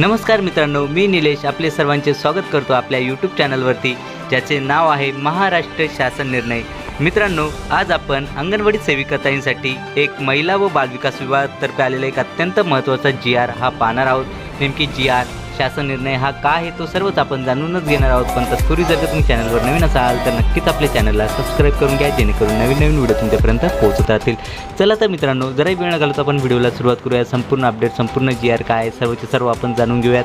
नमस्कार मित्रांनो मी निलेश आपले सर्वांचे स्वागत करतो आपल्या यूट्यूब चॅनलवरती ज्याचे नाव आहे महाराष्ट्र शासन निर्णय. मित्रांनो आज आपण अंगणवाडी सेविकाताईंसाठी एक महिला व बालविकास विभागातर्फे आलेला एक अत्यंत महत्त्वाचा जी आर हा पाहणार आहोत. नेमकी जी आर शासन निर्णय हा का आहे तो सर्वच आपण जाणूनच घेणार आहोत. पण तत्पूर्वी जर का तुम्ही चॅनलवर नवीन असाल तर नक्कीच आपल्या चॅनलला सबस्क्राईब करून घ्या जेणेकरून नवीन नवीन व्हिडिओ तुमच्यापर्यंत पोहोचत राहतील. चला तर मित्रांनो जराही वेळ न आपण व्हिडिओला सुरुवात करूया. संपूर्ण अपडेट संपूर्ण जी आर काय सर्वचे सर्व आपण जाणून घेऊयात.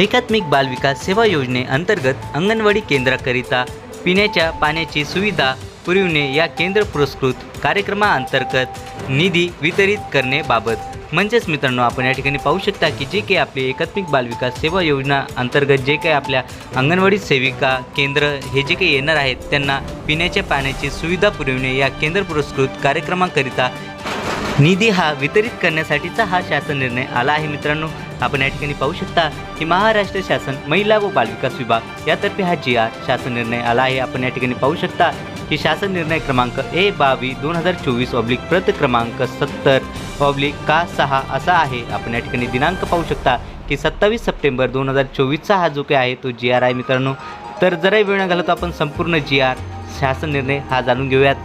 एकात्मिक बालविकास सेवा योजनेअंतर्गत अंगणवाडी केंद्राकरिता पिण्याच्या पाण्याची सुविधा पुरविणे या केंद्र पुरस्कृत कार्यक्रमाअंतर्गत निधी वितरित करणेबाबत म्हणजेच मित्रांनो आपण या ठिकाणी पाहू शकता की जे काही आपली एकात्मिक बालविकास सेवा योजना अंतर्गत जे काही आपल्या अंगणवाडी सेविका केंद्र हे जे काही येणार आहेत त्यांना पिण्याच्या पाण्याची सुविधा पुरविणे या केंद्र पुरस्कृत कार्यक्रमाकरिता निधी हा वितरित करण्यासाठीचा हा शासन निर्णय आला आहे मित्रांनो. आपण या ठिकाणी पाहू शकता की महाराष्ट्र शासन महिला व बालविकास विभाग यातर्फे हा जी आर शासन निर्णय आला आहे. आपण या ठिकाणी पाहू शकता की शासन निर्णय क्रमांक ए बावी दोन हजार चोवीस ऑब्लिक प्रत क्रमांक सत्तर ऑब्लिक का सहा असा आहे. आपण या ठिकाणी दिनांक पाहू शकता की सत्तावीस सप्टेंबर दोन हजार चोवीसचा हा जो काही आहे तो जी आर आहे मित्रांनो. तर जराही वेळ न घालता आपण संपूर्ण जी आर शासन निर्णय हा जाणून घेऊयात.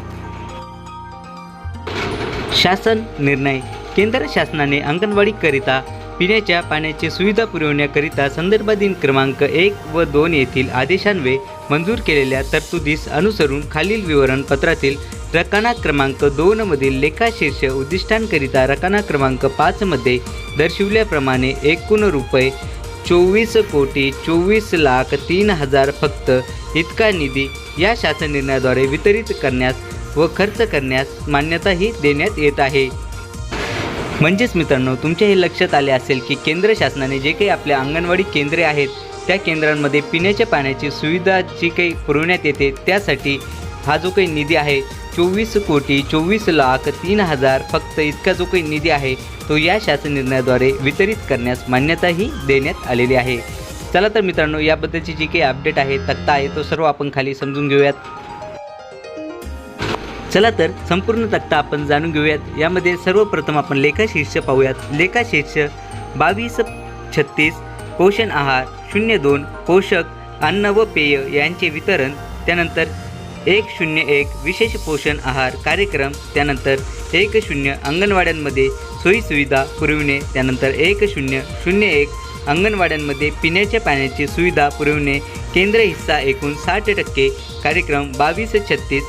शासन निर्णय केंद्र शासनाने अंगणवाडीकरिता पिण्याच्या पाण्याची सुविधा पुरवण्याकरिता संदर्भाधीन क्रमांक एक व दोन येथील आदेशान्वये मंजूर केलेल्या तरतुदीस अनुसरून खालील विवरणपत्रातील रकाना क्रमांक दोनमधील लेखाशीर्ष उद्दिष्टांकरिता रकाना क्रमांक पाचमध्ये दर्शविल्याप्रमाणे एकूण रुपये चोवीस कोटी चोवीस लाख तीन हजार फक्त इतका निधी या शासन निर्णयाद्वारे वितरित करण्यास व खर्च करण्यास मान्यताही देण्यात येत आहे. म्हणजेच मित्रांनो तुमच्या हे लक्षात आले असेल की केंद्र शासनाने जे काही आपल्या अंगणवाडी केंद्रे आहेत त्या केंद्रांमध्ये पिण्याच्या पाण्याची सुविधा जी काही पुरवण्यात येते त्यासाठी हा जो काही निधी आहे चोवीस कोटी चोवीस लाख तीन हजार फक्त इतका जो काही निधी आहे तो या शासन निर्णयाद्वारे वितरित करण्यास मान्यताही देण्यात आलेली आहे. चला तर मित्रांनो याबद्दलची जी काही अपडेट आहे तक्ता आहे तो सर्व आपण खाली समजून घेऊयात. चला तर संपूर्ण तक्ता आपण जाणून घेऊयात. यामध्ये सर्वप्रथम आपण लेखाशीर्ष पाहूयात. लेखाशीर्ष बावीस छत्तीस पोषण आहार शून्य दोन पोषक अन्न व पेय यांचे वितरण त्यानंतर एक शून्य एक विशेष पोषण आहार कार्यक्रम त्यानंतर एक शून्य अंगणवाड्यांमध्ये सोयीसुविधा पुरविणे त्यानंतर एक शून्य शून्य एक अंगणवाड्यांमध्ये पिण्याच्या पाण्याची सुविधा पुरविणे केंद्र हिस्सा एकूण साठ टक्के कार्यक्रम बावीस छत्तीस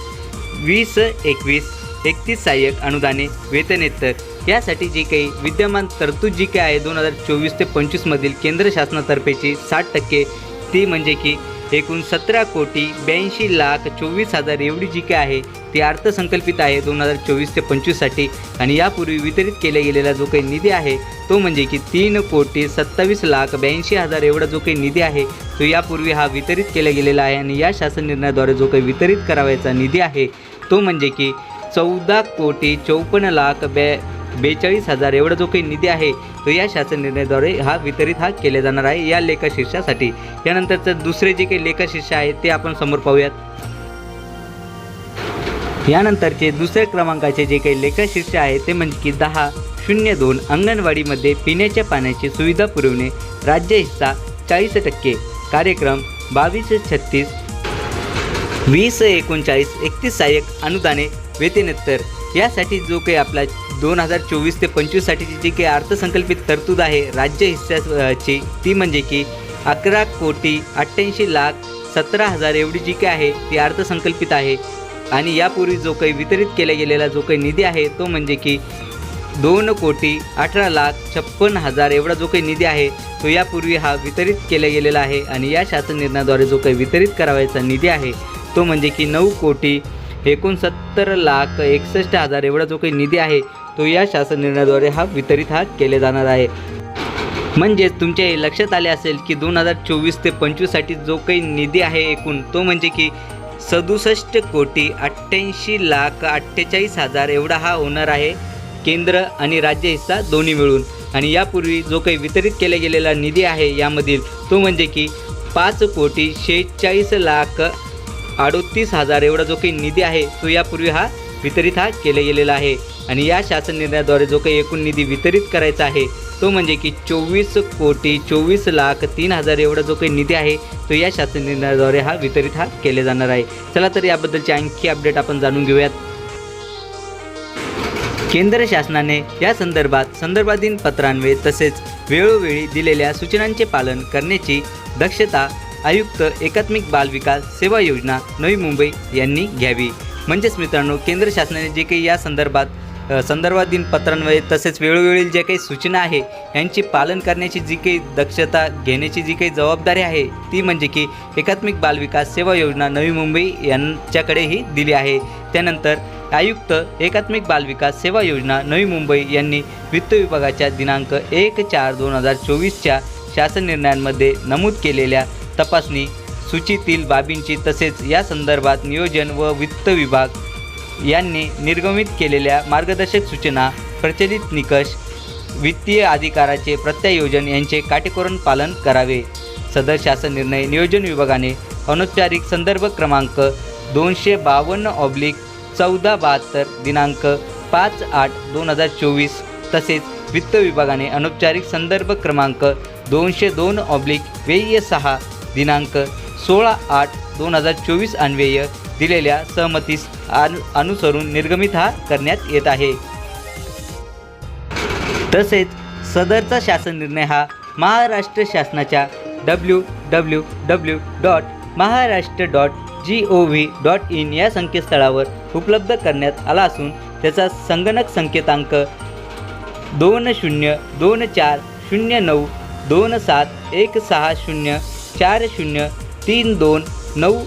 वीस एकवीस एकतीस सहाय्यक अनुदाने वेतनेतर. यासाठी जी काही विद्यमान तरतूद जी काही आहे दोन हजार चोवीस ते पंचवीसमधील केंद्र शासनातर्फेची साठ टक्के ती म्हणजे की एकूण सतरा कोटी ब्याऐंशी लाख चोवीस हजार एवढी जी काय आहे ती अर्थसंकल्पित आहे दोन हजार चोवीस ते पंचवीससाठी आणि यापूर्वी वितरित केल्या गेलेला जो काही निधी आहे तो म्हणजे की तीन कोटी सत्तावीस लाख ब्याऐंशी हजार एवढा जो काही निधी आहे तो यापूर्वी हा वितरित केला गेलेला आहे. आणि या शासन निर्णयाद्वारे जो काही वितरित करावायचा निधी आहे तो म्हणजे की चौदा कोटी चौपन्न लाख बे बेचाळीस हजार एवढा जो काही निधी आहे तो या शासन निर्णयाद्वारे हा वितरित हा केला जाणार आहे या लेखाशीर्षासाठी यानंतरचं दुसरे जे काही लेखाशीर्ष आहे ते आपण समोर पाहूयात. यानंतरचे दुसऱ्या क्रमांकाचे जे काही लेखाशीर्ष आहे ते म्हणजे की दहा शून्य दोन अंगणवाडीमध्ये पिण्याच्या पाण्याची सुविधा पुरवणे राज्य हिस्सा चाळीस टक्के. कार्यक्रम बावीस छत्तीस वीस एकोणचाळीस एकतीस सहाय्यक अनुदाने वेतनोत्तर. यासाठी जो काही आपला दोन हजार चोवीस ते पंचवीससाठीची जी काही अर्थसंकल्पित तरतूद आहे राज्य हिस्साची ती म्हणजे की अकरा कोटी अठ्ठ्याऐंशी लाख सतरा हजार एवढी जी काही आहे ती अर्थसंकल्पित आहे. आणि यापूर्वी जो काही वितरित केला गेलेला जो काही निधी आहे तो म्हणजे की दोन कोटी अठरा लाख छप्पन हजार एवढा जो काही निधी आहे तो यापूर्वी हा वितरित केला गेलेला आहे. आणि या शासन निर्णयाद्वारे जो काही वितरित करावायचा निधी आहे तो म्हणजे की नऊ कोटी एकोणसत्तर लाख एकसष्ट हजार एवढा जो काही निधी आहे तो या शासन निर्णयाद्वारे हा वितरित हा केले जाणार आहे. म्हणजेच तुमच्या हे लक्षात आले असेल की दोन हजार चोवीस ते पंचवीससाठी जो काही निधी आहे एकूण तो म्हणजे की सदुसष्ट कोटी अठ्ठ्याऐंशी लाख अठ्ठेचाळीस हजार एवढा हा होणार आहे केंद्र आणि राज्य हिस्सा दोन्ही मिळून. आणि यापूर्वी जो काही वितरित केला गेलेला निधी आहे यामधील तो म्हणजे की पाच कोटी शेहेचाळीस लाख अडोतीस हजार एवढा जो काही निधी आहे तो यापूर्वी हा वितरित हा केला गेलेला आहे. आणि या शासन निर्णयाद्वारे जो काही एकूण निधी वितरित करायचा आहे तो म्हणजे की चोवीस कोटी चोवीस लाख तीन हजार एवढा जो काही निधी आहे तो या शासन निर्णयाद्वारे हा वितरित हा केले जाणार आहे. चला तर याबद्दलची आणखी अपडेट आपण जाणून घेऊयात. केंद्र शासनाने या संदर्भात संदर्भाधीन पत्रान्वये तसेच वेळोवेळी दिलेल्या सूचनांचे पालन करण्याची दक्षता आयुक्त एकात्मिक बाल विकास सेवा योजना नवी मुंबई यांनी घ्यावी. म्हणजेच मित्रांनो केंद्र शासनाने जे काही या संदर्भात अ, संदर्भाधीन तसेच वेळोवेळी ज्या काही सूचना आहे यांची पालन करण्याची जी काही दक्षता घेण्याची जी काही जबाबदारी आहे ती म्हणजे की एकात्मिक बाल विकास सेवा योजना नवी मुंबई यांच्याकडेही दिली आहे. त्यानंतर आयुक्त एकात्मिक बाल विकास सेवा योजना नवी मुंबई यांनी वित्त विभागाच्या दिनांक एक चार दोन हजार चोवीसच्या शासन निर्णयांमध्ये नमूद केलेल्या तपासणी सूचीतील बाबींची तसेच या संदर्भात नियोजन व वित्त विभाग यांनी निर्गमित केलेल्या मार्गदर्शक सूचना प्रचलित निकष वित्तीय अधिकाराचे प्रत्यायोजन यांचे काटेकोरण पालन करावे. सदर शासन निर्णय नियोजन विभागाने अनौपचारिक संदर्भ क्रमांक दोनशे बावन्न ऑब्लिक चौदा बहात्तर दिनांक पाच आठ दोन हजार चोवीस तसेच वित्त विभागाने अनौपचारिक संदर्भ क्रमांक दोनशे दोन ऑब्लिक व्यय सहा दिनांक सोळा आठ दोन हजार चोवीस अन्वय दिलेल्या सहमतीस अनु अनुसरून निर्गमित हा करण्यात येत आहे. तसेच सदरचा शासन निर्णय हा महाराष्ट्र शासनाच्या W W W dot Maharashtra dot G O V dot in या संकेतस्थळावर उपलब्ध करण्यात आला असून त्याचा संगणक संकेतांक दोन शून्य दोन चार शून्य नऊ दोन सात एक सहा शून्य चार शून्य तीन दोन नऊ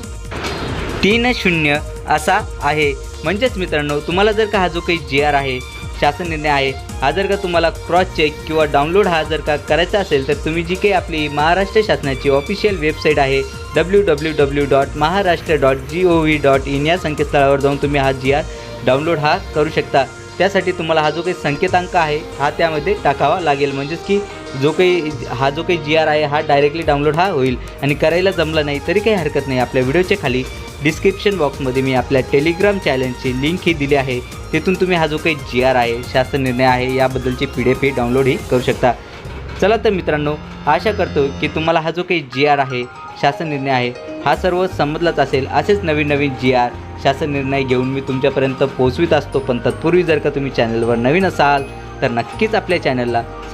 तीन शून्य असा आहे. म्हणजेच मित्रांनो तुम्हाला जर का हा जो काही जी आर आहे शासन निर्णय आहे हा जर का तुम्हाला क्रॉस चेक किंवा डाउनलोड हा जर का करायचा असेल तर तुम्ही जी काही आपली महाराष्ट्र शासनाची ऑफिशियल वेबसाईट आहे W W W dot Maharashtra dot G O V dot in या संकेतस्थळावर जाऊन तुम्ही हा जी आर डाउनलोड हा करू शकता. त्यासाठी तुम्हाला हा जो काही संकेतांक आहे हा त्यामध्ये टाकावा लागेल. म्हणजेच की जो काही हा जो काही जी आर आहे हा डायरेक्टली डाउनलोड हा होईल. आणि करायला जमलं नाही तरी काही हरकत नाही. आपल्या व्हिडिओच्या खाली डिस्क्रिप्शन बॉक्समध्ये मी आपल्या टेलिग्राम चॅनलची लिंक ही दिली आहे. तिथून तुम्ही हा जो काही जी आर आहे शासन निर्णय आहे याबद्दलची पी डी एफ ही डाउनलोडही करू शकता. चला तर मित्रांनो आशा करतो की तुम्हाला हा जो काही जी आर आहे शासन निर्णय आहे हा सर्व समजलाच असेल. असेच नवीन नवीन जी आर शासन निर्णय घेऊन मी तुमच्यापर्यंत पोहोचवित असतो. पण तत्पूर्वी जर का तुम्ही चॅनलवर नवीन असाल तर नक्कीच आपल्या चॅनलला